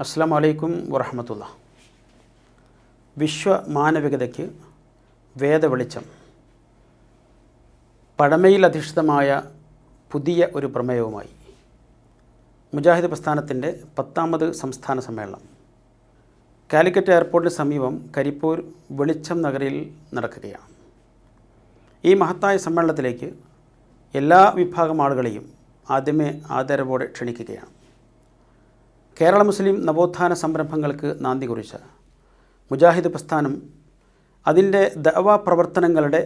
അസ്സാം വലൈക്കും വറഹമത്തുള്ള വിശ്വ മാനവികതയ്ക്ക് വേദവെളിച്ചം. വെളിച്ചം പഴമയിലധിഷ്ഠിതമായ പുതിയ ഒരു പ്രമേയവുമായി. മുജാഹിദ് പ്രസ്ഥാനത്തിന്റെ പത്താമത് സംസ്ഥാന സമ്മേളനം. കാലിക്കറ്റ് എയർപോർട്ടിന് സമീപം കരിപ്പൂർ വെളിച്ചം നഗരിൽ നടക്കുകയാണ്. ഈ മഹത്തായ സമ്മേളനത്തിലേക്ക് എല്ലാ വിഭാഗം ആളുകളെയും ആദ്യമേ ആദരവോടെ ക്ഷണിക്കുകയാണ്. കേരള മുസ്ലിം നവോത്ഥാന സംരംഭങ്ങൾക്ക് നാന്ദി കുറിച്ച. മുജാഹിദ് പ്രസ്ഥാനം അതിന്റെ ദഅവ പ്രവർത്തനങ്ങളുടെ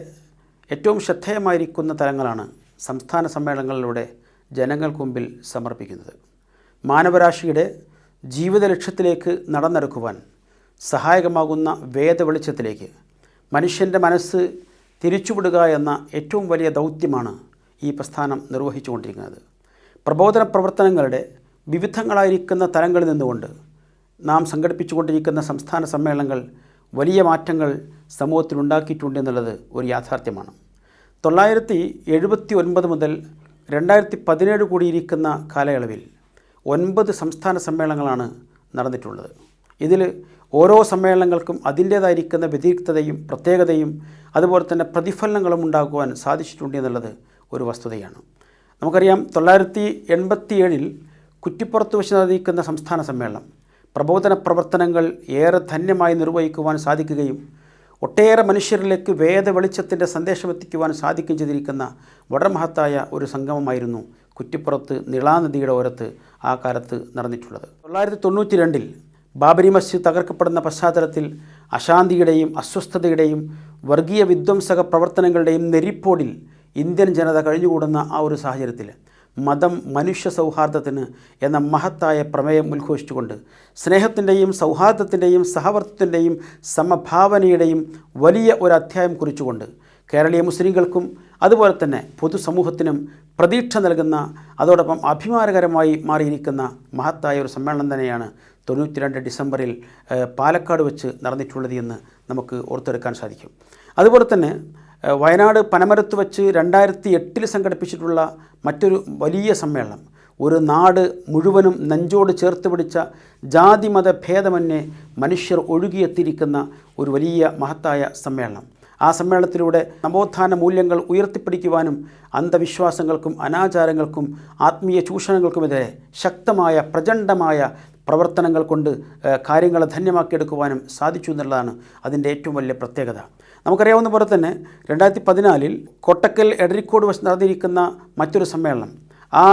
ഏറ്റവും ശ്രദ്ധേയമായിരിക്കുന്ന തലങ്ങളാണ് സംസ്ഥാന സമ്മേളനങ്ങളിലൂടെ ജനങ്ങൾക്ക് മുമ്പിൽ സമർപ്പിക്കുന്നത്. മാനവരാശിയുടെ ജീവിത ലക്ഷ്യത്തിലേക്ക് നടന്നെടുക്കുവാൻ സഹായകമാകുന്ന വേദവെളിച്ചത്തിലേക്ക് മനുഷ്യന്റെ മനസ്സ് തിരിച്ചുവിടുക എന്ന ഏറ്റവും വലിയ ദൗത്യമാണ് ഈ പ്രസ്ഥാനം നിർവഹിച്ചുകൊണ്ടിരിക്കുന്നത്. പ്രബോധന പ്രവർത്തനങ്ങളുടെ വിവിധങ്ങളായിരിക്കുന്ന തലങ്ങളിൽ നിന്നുകൊണ്ട് നാം സംഘടിപ്പിച്ചുകൊണ്ടിരിക്കുന്ന സംസ്ഥാന സമ്മേളനങ്ങൾ വലിയ മാറ്റങ്ങൾ സമൂഹത്തിൽ ഉണ്ടാക്കിയിട്ടുണ്ട് എന്നുള്ളത് ഒരു യാഥാർത്ഥ്യമാണ്. തൊള്ളായിരത്തി എഴുപത്തി ഒൻപത് മുതൽ രണ്ടായിരത്തി പതിനേഴ് കൂടിയിരിക്കുന്ന കാലയളവിൽ ഒൻപത് സംസ്ഥാന സമ്മേളനങ്ങളാണ് നടന്നിട്ടുള്ളത്. ഇതിൽ ഓരോ സമ്മേളനങ്ങൾക്കും അതിന്റേതായിരിക്കുന്ന വ്യതിരിക്തതയും പ്രത്യേകതയും അതുപോലെ തന്നെ പ്രതിഫലനങ്ങളും ഉണ്ടാക്കുവാൻ സാധിച്ചിട്ടുണ്ട് എന്നുള്ളത് ഒരു വസ്തുതയാണ്. നമുക്കറിയാം തൊള്ളായിരത്തി എൺപത്തി ഏഴിൽ കുറ്റിപ്പുറത്ത് വെച്ച് നടന്നിരിക്കുന്ന സംസ്ഥാന സമ്മേളനം പ്രബോധന പ്രവർത്തനങ്ങൾ ഏറെ ധന്യമായി നിർവഹിക്കുവാൻ സാധിക്കുകയും ഒട്ടേറെ മനുഷ്യരിലേക്ക് വേദ വെളിച്ചത്തിന്റെ സന്ദേശം എത്തിക്കുവാൻ സാധിക്കുകയും ചെയ്തിരിക്കുന്ന വളരെ മഹത്തായ ഒരു സംഗമമായിരുന്നു കുറ്റിപ്പുറത്ത് നിളാനദിയുടെ ഓരത്ത് ആ കാലത്ത് നടന്നിട്ടുള്ളത്. തൊള്ളായിരത്തി തൊണ്ണൂറ്റി രണ്ടിൽ ബാബരി മസ്ജിദ് തകർക്കപ്പെടുന്ന പശ്ചാത്തലത്തിൽ അശാന്തിയുടെയും അസ്വസ്ഥതയുടെയും വർഗീയ വിധ്വംസക പ്രവർത്തനങ്ങളുടെയും നെരിപ്പോടിൽ ഇന്ത്യൻ ജനത കഴിഞ്ഞുകൂടുന്ന ആ ഒരു സാഹചര്യത്തിൽ മതം മനുഷ്യ സൗഹാർദ്ദത്തിന് എന്ന മഹത്തായ പ്രമേയം ഉദ്ഘോഷിച്ചുകൊണ്ട് സ്നേഹത്തിന്റെയും സൗഹാർദ്ദത്തിന്റെയും സഹവർത്തത്തിന്റെയും സമഭാവനയുടെയും വലിയ ഒരു അധ്യായം കുറിച്ചുകൊണ്ട് കേരളീയ മുസ്ലിങ്ങൾക്കും അതുപോലെ തന്നെ പൊതുസമൂഹത്തിനും പ്രതീക്ഷ നൽകുന്ന അതോടൊപ്പം അഭിമാനകരമായി മാറിയിരിക്കുന്ന മഹത്തായ ഒരു സമ്മേളനം തന്നെയാണ് തൊണ്ണൂറ്റി രണ്ട് ഡിസംബറിൽ പാലക്കാട് വെച്ച് നടന്നിട്ടുള്ളത് എന്ന് നമുക്ക് ഓർത്തെടുക്കാൻ സാധിക്കും. അതുപോലെ തന്നെ വയനാട് പനമരത്ത് വച്ച് രണ്ടായിരത്തി എട്ടിൽ സംഘടിപ്പിച്ചിട്ടുള്ള മറ്റൊരു വലിയ സമ്മേളനം. ഒരു നാട് മുഴുവനും നെഞ്ചോട് ചേർത്ത് പിടിച്ച ജാതിമത ഭേദമന്യേ മനുഷ്യർ ഒഴുകിയെത്തിയിരിക്കുന്ന ഒരു വലിയ മഹത്തായ സമ്മേളനം. ആ സമ്മേളനത്തിലൂടെ നവോത്ഥാന മൂല്യങ്ങൾ ഉയർത്തിപ്പിടിക്കുവാനും അന്ധവിശ്വാസങ്ങൾക്കും അനാചാരങ്ങൾക്കും ആത്മീയ ചൂഷണങ്ങൾക്കുമെതിരെ ശക്തമായ പ്രചണ്ഡമായ പ്രവർത്തനങ്ങൾ കൊണ്ട് കാര്യങ്ങളെ ധന്യമാക്കിയെടുക്കുവാനും സാധിച്ചു എന്നുള്ളതാണ് അതിന്റെ ഏറ്റവും വലിയ പ്രത്യേകത. നമുക്കറിയാവുന്ന പോലെ തന്നെ രണ്ടായിരത്തി പതിനാലിൽ കൊട്ടക്കൽ എടരിക്കോട് വശം നടന്നിരിക്കുന്ന മറ്റൊരു സമ്മേളനം. ആ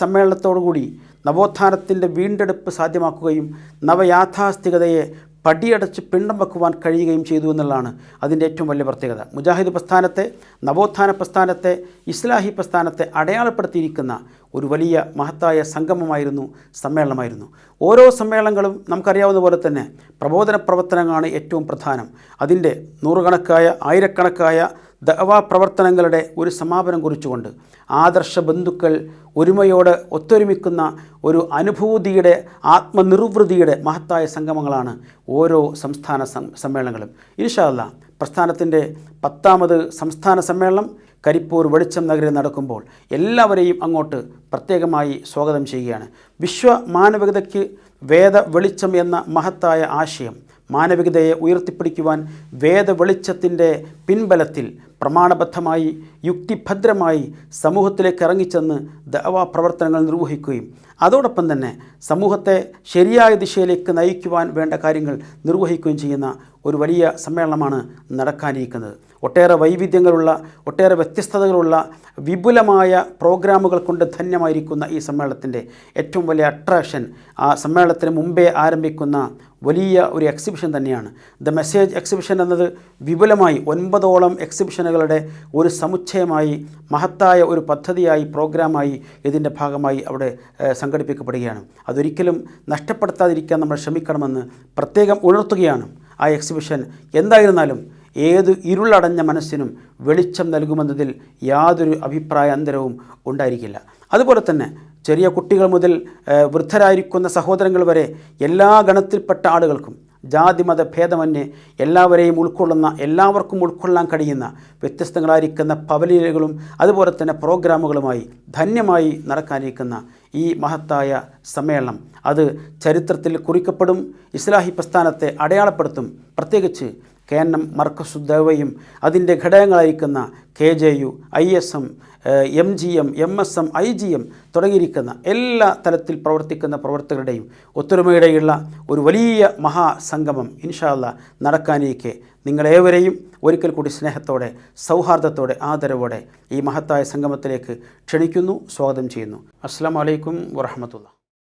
സമ്മേളനത്തോടുകൂടി നവോത്ഥാനത്തിന്റെ വീണ്ടെടുപ്പ് സാധ്യമാക്കുകയും നവയാഥാസ്ഥികതയെ പടിയടച്ച് പിണ്ടം വെക്കുവാൻ കഴിയുകയും ചെയ്തു എന്നുള്ളതാണ് അതിന്റെ ഏറ്റവും വലിയ പ്രത്യേകത. മുജാഹിദ് പ്രസ്ഥാനത്തെ നവോത്ഥാന പ്രസ്ഥാനത്തെ ഇസ്ലാഹി പ്രസ്ഥാനത്തെ അടയാളപ്പെടുത്തിയിരിക്കുന്ന ഒരു വലിയ മഹത്തായ സംഗമമായിരുന്നു സമ്മേളനമായിരുന്നു. ഓരോ സമ്മേളനങ്ങളും നമുക്കറിയാവുന്ന പോലെ തന്നെ പ്രബോധന പ്രവർത്തനങ്ങളാണ് ഏറ്റവും പ്രധാനം. അതിന്റെ നൂറുകണക്കായ ആയിരക്കണക്കായ ദഅവ പ്രവർത്തനങ്ങളുടെ ഒരു സമാപനം കുറിച്ചുകൊണ്ട് ആദർശ ബന്ധുക്കൾ ഒരുമയോടെ ഒത്തൊരുമിക്കുന്ന ഒരു അനുഭൂതിയുടെ ആത്മനിർവൃതിയുടെ മഹത്തായ സംഗമങ്ങളാണ് ഓരോ സംസ്ഥാന സമ്മേളനങ്ങളും. ഇൻഷാല്ല പ്രസ്ഥാനത്തിന്റെ പത്താമത് സംസ്ഥാന സമ്മേളനം കരിപ്പൂർ വെളിച്ചം നഗരിൽ നടക്കുമ്പോൾ എല്ലാവരെയും അങ്ങോട്ട് പ്രത്യേകമായി സ്വാഗതം ചെയ്യുകയാണ്. വിശ്വ മാനവികതയ്ക്ക് വേദ വെളിച്ചം എന്ന മഹത്തായ ആശയം മാനവികതയെ ഉയർത്തിപ്പിടിക്കുവാൻ വേദ വെളിച്ചത്തിന്റെ പിൻബലത്തിൽ പ്രമാണബദ്ധമായി യുക്തിഭദ്രമായി സമൂഹത്തിലേക്ക് ഇറങ്ങിച്ചെന്ന് ദവാ പ്രവർത്തനങ്ങൾ നിർവഹിക്കുകയും അതോടൊപ്പം തന്നെ സമൂഹത്തെ ശരിയായ ദിശയിലേക്ക് നയിക്കുവാൻ വേണ്ട കാര്യങ്ങൾ നിർവഹിക്കുകയും ചെയ്യുന്ന ഒരു വലിയ സമ്മേളനമാണ് നടക്കാനിരിക്കുന്നത്. ഒട്ടേറെ വൈവിധ്യങ്ങളുള്ള ഒട്ടേറെ വ്യത്യസ്തതകളുള്ള വിപുലമായ പ്രോഗ്രാമുകൾ കൊണ്ട് ധന്യമായിരിക്കുന്ന ഈ സമ്മേളനത്തിന്റെ ഏറ്റവും വലിയ അട്രാക്ഷൻ ആ സമ്മേളനത്തിന് മുമ്പേ ആരംഭിക്കുന്ന വലിയ ഒരു എക്സിബിഷൻ തന്നെയാണ്. ദ മെസ്സേജ് എക്സിബിഷൻ എന്നത് വിപുലമായി ഒൻപതോളം എക്സിബിഷനുകളുടെ ഒരു സമുച്ചയമായി മഹത്തായ ഒരു പദ്ധതിയായി പ്രോഗ്രാമായി ഇതിന്റെ ഭാഗമായി അവിടെ സംഘടിപ്പിക്കപ്പെടുകയാണ്. അതൊരിക്കലും നഷ്ടപ്പെടുത്താതിരിക്കാൻ നമ്മൾ ശ്രമിക്കണമെന്ന് പ്രത്യേകം ഉണർത്തുകയാണ് ആ എക്സിബിഷൻ എന്തായിരുന്നാലും ഏത് ഇരുളടഞ്ഞ മനസ്സിനും വെളിച്ചം നൽകുമെന്നതിൽ യാതൊരു അഭിപ്രായ അന്തരവും ഉണ്ടായിരിക്കില്ല. അതുപോലെ തന്നെ ചെറിയ കുട്ടികൾ മുതൽ വൃദ്ധരായിരിക്കുന്ന സഹോദരങ്ങൾ വരെ എല്ലാ ഗണത്തിൽപ്പെട്ട ആളുകൾക്കും ജാതി മത ഭേദമന്യേ എല്ലാവരെയും ഉൾക്കൊള്ളുന്ന എല്ലാവർക്കും ഉൾക്കൊള്ളാൻ കഴിയുന്ന വ്യത്യസ്തങ്ങളായിരിക്കുന്ന പവലിയലുകളും അതുപോലെ തന്നെ പ്രോഗ്രാമുകളുമായി ധന്യമായി നടക്കാനിരിക്കുന്ന ഈ മഹത്തായ സമ്മേളനം. അത് ചരിത്രത്തിൽ കുറിക്കപ്പെടും ഇസ്ലാഹി പ്രസ്ഥാനത്തെ അടയാളപ്പെടുത്തും. പ്രത്യേകിച്ച് കെ എൻ എം മർക്കസുദ്ദേവയും അതിന്റെ ഘടകങ്ങളായിരിക്കുന്ന K J U I S M M G M M S M I G M തുടങ്ങിയിരിക്കുന്ന എല്ലാ തലത്തിൽ പ്രവർത്തിക്കുന്ന പ്രവർത്തകരുടെയും ഒത്തൊരുമയുടെയുള്ള ഒരു വലിയ മഹാസംഗമം ഇൻഷാല്ല നടക്കാനിരിക്കെ. നിങ്ങളേവരെയും ഒരിക്കൽ കൂടി സ്നേഹത്തോടെ സൗഹാർദ്ദത്തോടെ ആദരവോടെ ഈ മഹത്തായ സംഗമത്തിലേക്ക് ക്ഷണിക്കുന്നു സ്വാഗതം ചെയ്യുന്നു. അസ്സാം വലൈക്കും വറഹമത്തുള്ള